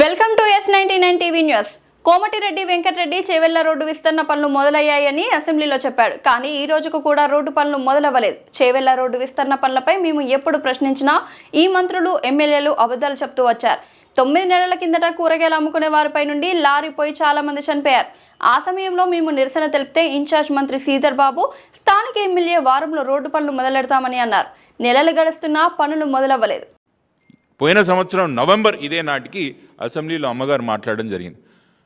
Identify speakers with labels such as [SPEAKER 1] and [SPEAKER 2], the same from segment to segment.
[SPEAKER 1] Welcome to S nine TV news. Komatireddy Venkatreddy Chevella road విస్తరణ పనులు మొదలయ్యాయని అసెంబ్లీలో చెప్పాడు. కానీ ఈ రోజుకు కూడా రోడ్డు పనులు మొదలవ్వలేదు. చేవెళ్ళ రోడ్డు విస్తరణ పనులపై మేము ఎప్పుడు ప్రశ్నించినా ఈ మంత్రులు ఎమ్మెల్యేలు అబద్ధాలు చెప్తూ వచ్చారు. తొమ్మిది నెలల కిందట కూరగాయలు అమ్ముకునే వారిపై నుండి లారీ పోయి చాలా మంది చనిపోయారు. ఆ సమయంలో మేము నిరసన తెలిపితే ఇన్ఛార్జ్ మంత్రి శ్రీధర్ బాబు స్థానిక ఎమ్మెల్యే వారంలో రోడ్డు పనులు మొదలెడతామని అన్నారు. నెలలు గడుస్తున్నా పనులు మొదలవ్వలేదు.
[SPEAKER 2] పోయిన సంవత్సరం నవంబర్ ఇదే నాటికి అసెంబ్లీలో అమ్మగారు మాట్లాడడం జరిగింది.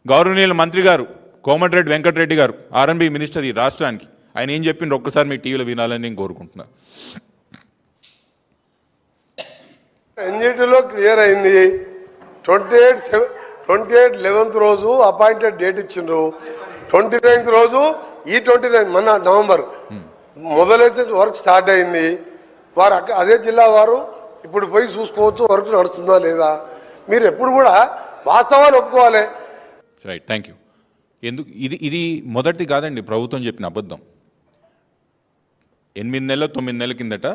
[SPEAKER 2] గౌరవనీయుల మంత్రి గారు కోమటిరెడ్డి వెంకటరెడ్డి గారు ఆర్ఎంబీ మినిస్టర్ ఈ రాష్ట్రానికి. ఆయన ఏం చెప్పిండ్రు ఒక్కసారి మీ టీవీలో వినాలని నేను కోరుకుంటున్నాను
[SPEAKER 3] ఎన్జిటిలో క్లియర్ అయింది. Twenty eight seven twenty eight eleventh రోజు అపాయింటెడ్ డేట్ ఇచ్చిండ్రు. ట్వంటీ నైన్త్ రోజు ఈ ట్వంటీ నైన్త్ మొన్న నవంబర్ మొబైలైజేషన్ వర్క్ స్టార్ట్ అయింది. వారు అక్క- అదే జిల్లా వారు ఇప్పుడు పోయి చూసుకోవచ్చు వర్క్ నడుస్తుందా లేదా. మీరు ఎప్పుడు కూడా వాస్తవాలు ఒప్పుకోవాలి.
[SPEAKER 2] రైట్ థ్యాంక్ యూ ఎందుకు? ఇది ఇది మొదటి కాదండి ప్రభుత్వం చెప్పిన అబద్ధం. ఎనిమిది నెలల తొమ్మిది నెలల కిందట